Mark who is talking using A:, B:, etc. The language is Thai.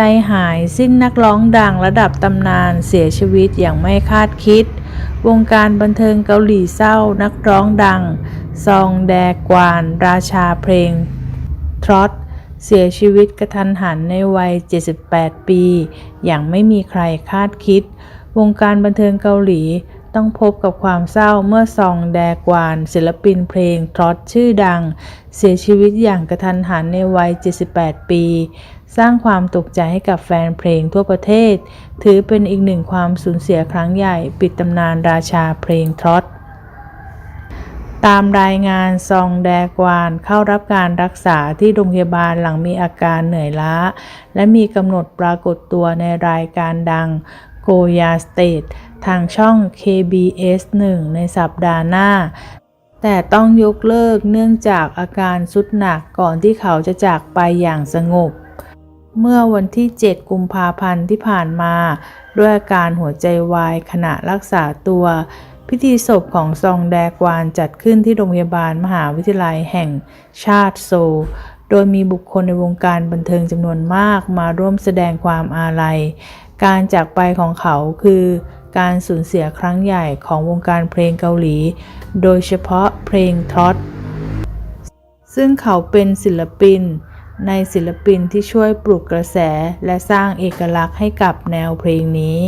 A: ใจหายสิ้นนักร้องดังระดับตำนานเสียชีวิตอย่างไม่คาดคิด วงการบันเทิงเกาหลีเศร้านักร้องดัง ซองแดกวาน ราชาเพลง ทรอตเสียชีวิตกระทันหันในวัย 78 ปี อย่างไม่มีใครคาดคิด วงการบันเทิงเกาหลีต้องพบกับความเศร้าเมื่อซองแดกวาน ศิลปินเพลงทรอตชื่อดัง เสียชีวิตอย่างกระทันหันในวัย 78 ปี สร้างความตกใจให้กับแฟนเพลงทั่วประเทศ ถือเป็นอีกหนึ่งความสูญเสียครั้งใหญ่ ปิดตำนานราชาเพลงทรอตตามรายงานซองแดกวานเข้ารับการรักษาที่โรงพยาบาลหลังมีอาการเหนื่อยล้า และมีกำหนดปรากฏตัวในรายการดังโกยาสเตททางช่อง KBS 1 ในสัปดาห์หน้า แต่ต้องยกเลิกเนื่องจากอาการสุดหนักก่อนที่เขาจะจากไปอย่างสงบ เมื่อวันที่ 7 กุมภาพันธ์ที่ผ่านมา ด้วยอาการหัวใจวายขณะรักษาตัว พิธีศพของซองแดกวานจัดขึ้นที่โรงพยาบาลมหาวิทยาลัยแห่งชาติโซลโดยมีบุคคลในวงการบันเทิงจำนวนมากมาร่วมแสดงความอาลัย การจากไปของเขาคือการสูญเสียครั้งใหญ่ของวงการเพลงเกาหลี โดยเฉพาะเพลงทรอตซึ่งเขาเป็นศิลปิน ในศิลปินที่ช่วยปลุกกระแสและสร้างเอกลักษณ์ให้กับแนวเพลงนี้